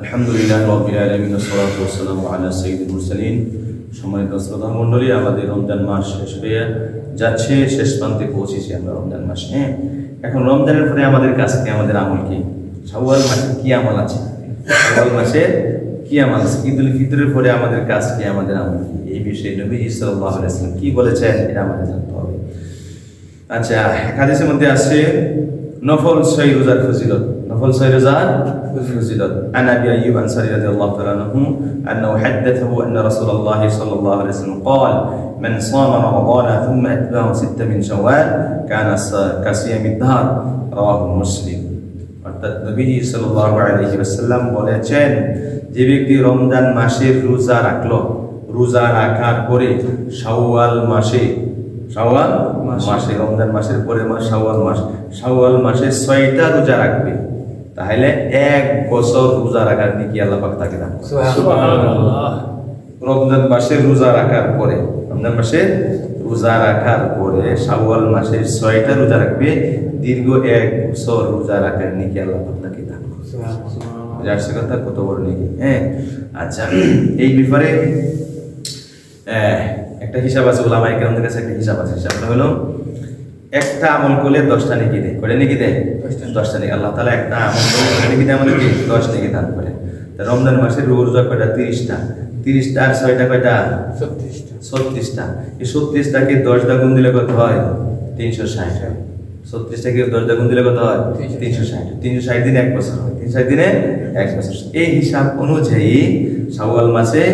আলহামদুলিল্লাহ রবিল আলমিন সালাম আলা সঈদুল মুরসালিন। সম্মানিত শ্রোতা মণ্ডলী, আমাদের রমজান মাস শেষ হয়ে যাচ্ছে, শেষ প্রান্তে পৌঁছেছি আমরা রমজান মাসে হ্যাঁ? এখন রমজানের পরে আমাদের কাছে আমাদের আমল কি? শাওয়াল মাসে কি আমল আছে? শাওয়াল মাসে কি আমল আছে? ঈদুল ফিতরের পরে আমাদের কাজ কি, আমাদের আমল কি? এই বিষয়ে নবী আলাইসালাম কি বলেছেন, এটা আমাদের জানতে হবে। আচ্ছা হাদিসের মধ্যে আছে নফল ছয় রোজার ফজিলত নফল ছয় রোজার ফজিলত عن ابي ايوب انصاري رضي الله تعالى عنه انه حدثه ان رسول الله صلى الله عليه وسلم قال من صام رمضان ثم اتبعه سته من شوال كان س- كصيام الدهر رواه مسلم অর্থাৎ নবীজি সাল্লাল্লাহু আলাইহি ওয়াসাল্লাম বলেছেন যে ব্যক্তি রমজান মাসের রোজা রাখলো রোজা রাখার পরে শাওয়াল মাসে শাওয়াল মাসে। রমজান মাসের পরের মাস শাওয়াল মাস। শাওয়াল মাসে ছয়টা রোজা রাখবে। তাহলে এক বছর রোজা রাখার নাকি আল্লাহ পাক তাকে দান। রমজান মাসের রোজা রাখার পরে রমজান মাসে রোজা রাখার পরে শাওয়াল মাসে ছয়টা রোজা রাখবে। দীর্ঘ এক বছর রোজা রাখার নাকি আল্লাহ পাক তাকে দান। কথা কত বড় নাকি হ্যাঁ? আচ্ছা এই ব্যাপারে আহ, একটা হিসাব আছে ওলামা একরামদের কাছে একটা হিসাব আছে হিসাবটা হলো একটা আমল করলে দশটা নেকি দেয়। করে নেকি দেয়? দশটা নেকি। আল্লাহ তালা একটা আমল করলে নেকি দেয় আমাদেরকে দশ নেকি দান করে। তা রমজান মাসের রোজা কয়টা? তিরিশটা। তিরিশটা আর ছয়টা কয়টা? ছত্রিশটা। ছত্রিশটা। এই ছত্রিশটাকে দশ দা গুণ দিলে কত হয়? তিনশো ষাট। ছত্রিশটাকে দশ দা গুণ দিলে কত হয়? তিনশো ষাট। তিনশো ষাট। দিনে এক বছর হয়। তিনশো ষাট দিনে এক বছর। এই হিসাব অনুযায়ী শাওয়াল মাসে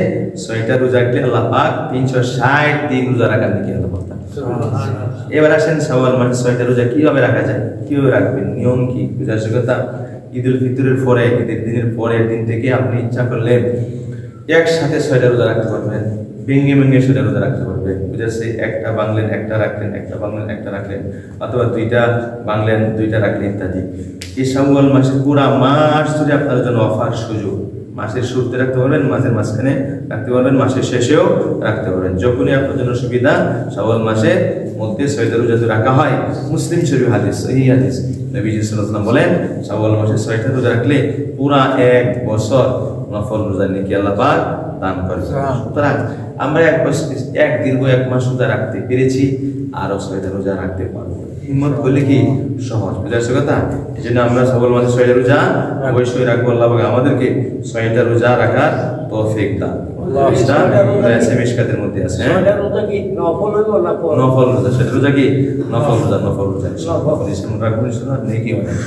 ছয়টা রোজা রাখলে আল্লাহ পাক তিনশো ষাট দিন রোজা রাখার নাকি আল্লাহ পাক এবার আসেন শাওয়াল মাসে ছয়টা রোজা কীভাবে রাখা যায়? কীভাবে রাখবেন? নিয়ম কি? বুঝার কথা ঈদুল ফিতরের পরে ঈদের দিনের পরের দিন থেকে আপনি ইচ্ছা করলে একসাথে ছয়টা রোজা রাখতে পারবেন। ভেঙে ভেঙে ছয়টা রোজা রাখতে পারবেন বুঝেছে একটা বাংলেন একটা রাখলেন একটা বাংলেন একটা রাখলেন অথবা দুইটা বাংলেন দুইটা রাখলেন ইত্যাদি। এই শাওয়াল মাসে পুরা মাস ধরে আপনার জন্য অফার সুযোগ মাসের শুরুতে রাখতে পারবেন মাসের মাঝখানে রাখতে পারবেন মাসের শেষেও রাখতে পারবেন। যখনই আপনার জন্য সুবিধা শাওয়াল মাসের মধ্যে ছয়টা রোজা যদি রাখা হয় মুসলিম শরীফ হাদিস সহি হাদিস নবীজি সাল্লাল্লাহু বলেন শাওয়াল মাসে ছয়টা রোজা রাখলে পুরা এক বছর নফল রোজা নাকি আল্লাহ পাক দান করবে সুতরাং আমরা এক এক দীর্ঘ এক মাস রোজা রাখতে পেরেছি আরও ছয়টা রোজা রাখতে পারব। হিম্মত করলে কি সহজ? বুঝাচ্ছে কথা? এই জন্য আমরা সকল মাসে ছয়টা রোজা অবশ্যই রাখব। আল্লাহ পাক আমাদেরকে ছয়টা রোজা রাখার তৌফিক দান মধ্যে আছে হ্যাঁ? নফল রোজা সেটা রোজা কি? নফল রোজা নফল রোজা। রাখবেন নেকি অনেক